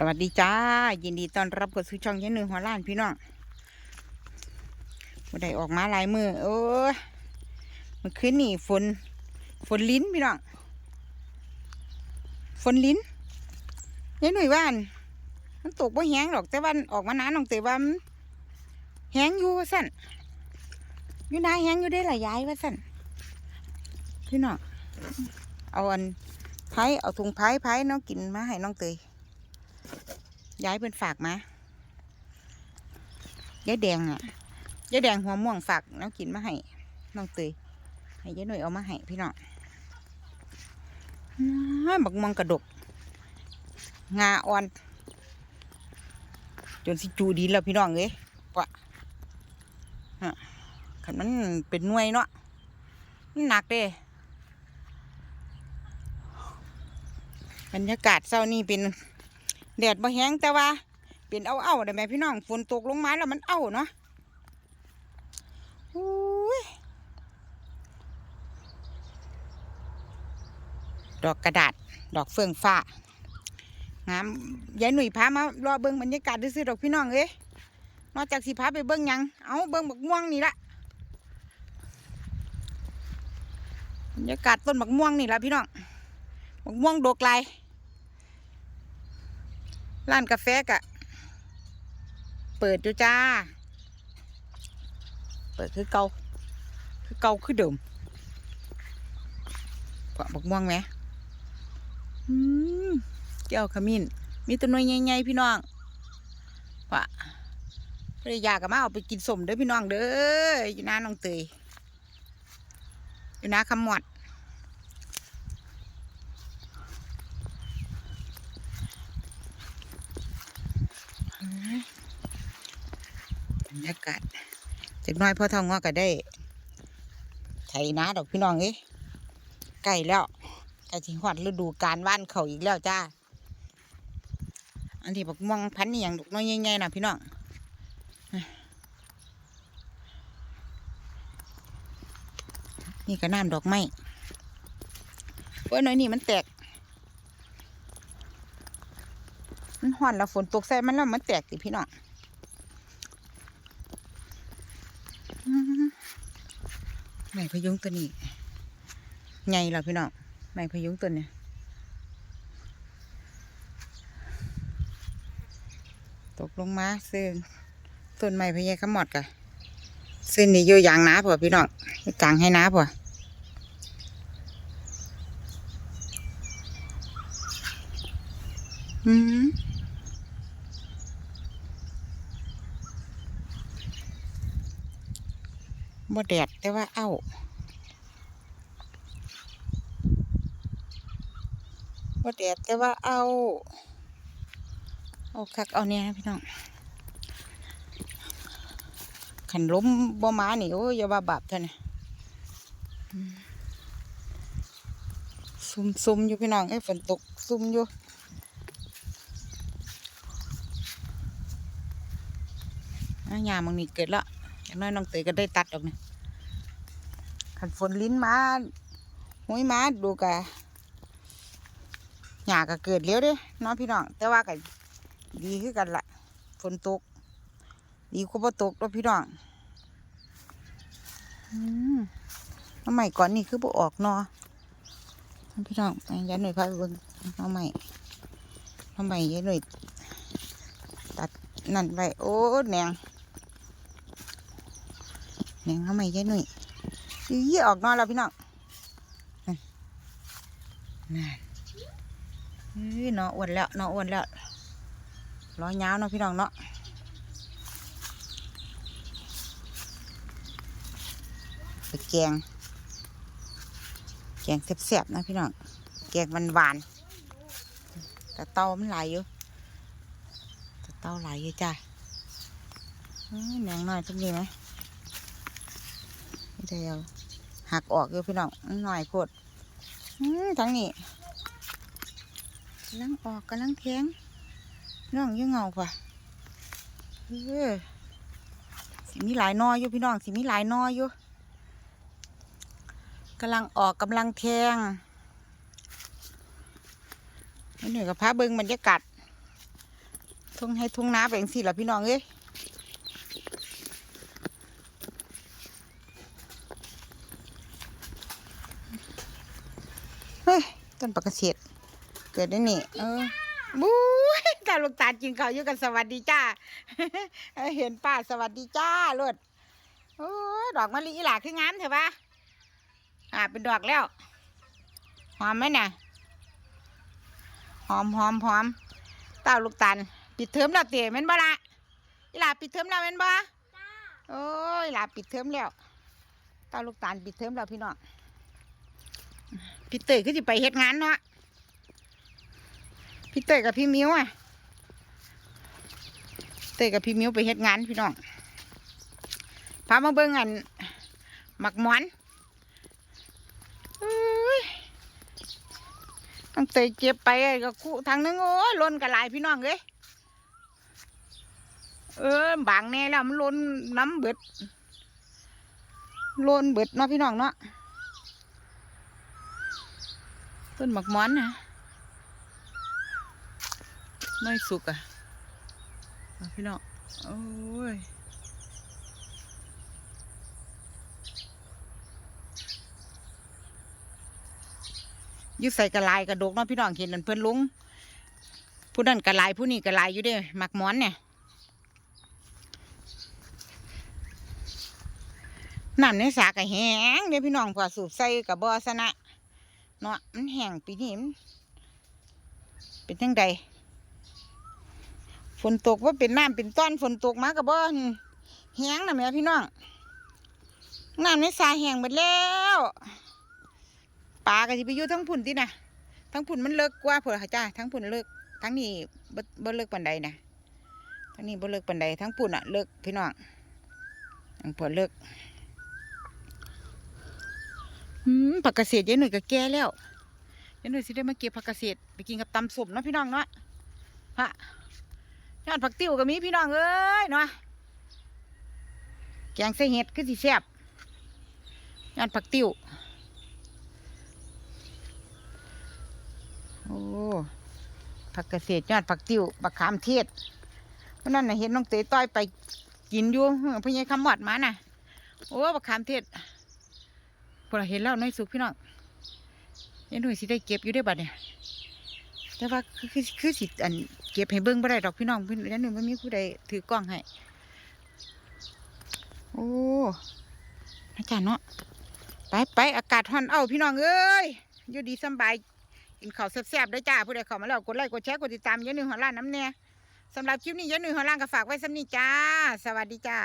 สวัสดีจ้า ยินดีต้อนรับเข้าสู่ช่องยันหนึ่งหัวล้านพี่น้องมาได้ออกมาลายมือโอ้ยเมันขึ้นนี่ฝนฝนลิ้นพี่น้องฝนลิ้นยันหนุ่ยว่านมันตกบ่แห้งหรอกแต่วันออกมาหนาน้องเตยว่านแห้งอยู่ว่าสั่นอยู่นาแห้งอยู่ได้หลายย้ายว่าสั่นพี่น้องเอาอันไผ่เอาถุงไผ่ไผ่น้องกินมาให้น้องเตย ย้ายเป็นฝากมายายแดงอะยายแดงหัวม่วงฝากน้องกินมาให้น้องเตยให้ยายหน่อยเอามาให้พี่น้องน้อยบักม่วงกระดก งาอ่อน จนสิจูดีแล้วพี่น้องเอ้ยปะฮะขันมันเป็นหน่วยเนาะมันหนักเด้บรรยากาศเช้านี้เป็น แดดบ่แห้งแต่ว่าเป็นเอาเอาได้ไหมพี่น้องฝนตกลงมาแล้วมันเอาเนาะอุ้ยดอกกระดาษ ดอกเฟืองฟ้างามยายหนุ่ยพามารอเบิ้งบรรยากาศซื้อดอกพี่น้องเอ้ยนอกจากสิพาไปเบิ้งยัง เอาเบิ้งบักม่วงนี่ละบรรยากาศต้นบักม่วงนี่ละพี่น้องบักม่วงดกลาย ร้านกาแฟกะ เปิดอยู่จ้า เปิดคือเกาคือเกาคือเดิมปะบักม่วงไหมอืมเจ้าขมิ้น มีตัวน้อยใหญ่ๆพี่น้องปะภรรยากับมาเอาไปกินสมเด้อพี่น้องเด้ออยู่น้าน้องเตยอยู่น้าคำหมอด รยากาศจากน้อยพ่อทองงอก็ได้ ไถนาดอกพี่น้องเอ้ใกล้แล้วใกล้ถึงหอดฤดูการว่านเขาอีกแล้วจ้า อันที่บอกม่วงพันนี่อย่างดอกน้อยใหญ่ๆนะพี่น้องนี่ก็น้ำดอกไม้เว้ยน้อยนี่มันแตก มันห่อนแล้วฝนตกใส่มันแล้วมันแตกสิพี่น้อง อืม ไม้พยุงตัวนี้ใหญ่แล้วพี่น้องไม้พยุงตัวเนี้ยตกลงมาซึ่งต้นไม้พะยขมดกะซึ่งนี่อยู่ย่างหนาผัวพี่น้องกลางให้หนาผัวอืม บ่แดดแต่ว่าเอาบ่แดดแต่ว่าเอาเอาคักเอาเนี่ยพี่น้องขันล้มบ่มานี่โอ้ยอย่าว่าบาปเท่านี่ซุ่มซุ่มอยู่พี่น้องไอ้ฝนตกซุ่มอยู่อะยามมึงนี่เกิดละ อย่างน้อยน้องเตยก็ได้ตัดออกนี่ขันฝนลิ้นมาหุยมาดูกะหญ้าก็เกิดเร็วเด้น้องพี่น้อง แต่ว่าก็ดีคือกันละฝนตก ดีกว่าบ่ตกแล้วพี่น้องอืมทำไมก่อนนี่คือบ่ออกเนอพี่น้องยันหน่อยพาไปเบิ่งทำไมทำไมยันหน่อยตัดนั่นไปโอ้แหนง หนงทำไมยันหนุ่ยยี่ออกนอนแล้วพี่น้องนั่นนั่เนาะอ้วนแล้วเนาะอ้วนแล้วร้อยยาวเนาะพี่น้องเนาะไปแกง แกงแซ่บๆนะพี่น้อง แกงมันหวานๆแต่เต้ามันหลายอยู่แต่เต้าไหลยอยู่จ้าเอ้ยแหนงน้อยจังเลยไหม เดียวหักออกอยู่พี่น้องหน่อยโคตรทั้งนี้กำลังออกกำลังแทงน้องยังเงาป่ะเออสิมีหลายนออยู่พี่น้องสิมีหลายนออยู่กำลังออกกำลังแทงนี่เหนือกับพระเบิงบรรยากาศทุ่งให้ทุ่งน้าไปจังซี่ล่ะพี่น้องเอ้ยเฮ้ย ต้นปากเสดเกิดได้นี่เออบู๊ยตาลูกตาลกินข้าอยู่กันสวัสดีจ้าเห็นป้าสวัสดีจ้าลดโอ้ยดอกมะลิหลาคืองามเถอะปะอ่าเป็นดอกแล้ว หอมไหมน่ะ หอมหอมหอมเต้าลูกตาลปิดเทอมแล้วเต๋แม่นบ่ละอีหลาปิดเทอมแล้วแม่นบ่โอ้ยหลาปิดเทอมแล้วเต้าลูกตาลปิดเทอมแล้วพี่น้อง พี่เตยก็จะไปเฮ็ดงานเนาะพี่เตยกับพี่มิ้วอะเตยกับพี่มิ้วไปเฮ็ดงานพี่น้องพามาเบิ่งอันหมักหมอนเอ้ยตั้งแต่เก็บไปก็คู่ทางนึงโอ้ล้นกระลายพี่น้องเอ้ยเออบางแน่แล้วมันล้นน้ำเบิดล้นเบิดเนาะพี่น้องเนาะ ต้นหมักหมอนนะน้อยสุกอะพี่น้องโอ้ยยึดใส่กระลายกระดกเนาะพี่น้องเห็นนั่นเพิ่อนลุงผู้นั้นกระลายผู้นี้กระลายอยู่เด้หมักหมอนเนี่ยน้ำในสากระแห้งเด้พี่น้องพอสูบใส่กับบอสนะ เนาะมันแห้งปีนี้มันเป็นจังใดฝนตกว่าเป็นน้ำเป็นต้อนฝนตกมากับบอแห้งนะแม่พี่น้องน้ำในสาแห้งหมดแล้วปลาก็สิไปอยู่ทั้งพุ่นที่นะทั้งพุ่นมันเลิกกว่าเผื่อจ้าทั้งพุ่นเลิกทั้งนี้บ่เลิกปันใดนะทั้งนี้บ่เลิกปันใดทั้งพุ่นอะเลิกพี่น้องทั้งพุ่นเลิก ผักเกษตรยายหนุ่ยก็แก่แล้วยายหนุ่ยสิได้มาเก็บผักเกษตรไปกินกับตำส้มเนาะพี่น้องเนาะฮะยอดผักติ้วก็มีพี่น้องเอ้ยเนาะแกงใส่เห็ดคือสิแซ่บยอดผักติ้วโอ้ผักเกษตรยอดผักติ้วบักขามเทศเพราะนั่นน่ะเห็นน้องเตยต้อยไปกินอยู่เออพี่ยายคำหมอดมาน่ะโอ้บักขามเทศ พอเราเห็นแล้วน้อยสุกพี่น้องยันหน่วยสิได้เก็บอยู่ได้บัดเนี่ยแต่ว่าคือคือคือสิอันเก็บให้เบิ้งบ่ได้ดอกพี่น้องพี่ยันหน่วยไม่มีผู้ใดถือกล้องให้โอ้อาจารย์เนาะไปไปอากาศร้อนเอาพี่น้องเอ้ยอยู่ดีสบายกินข้าวแซ่บๆเด้จ้าผู้ใดเข้ามาแล้วกดไลค์กดแชร์กดติดตามยันหนึ่งหัวล้านน้ำเนี่ยสำหรับคลิปนี้ยันหนึ่งหัวล้านก็ฝากไว้สำนี้จ้า สวัสดีจ้า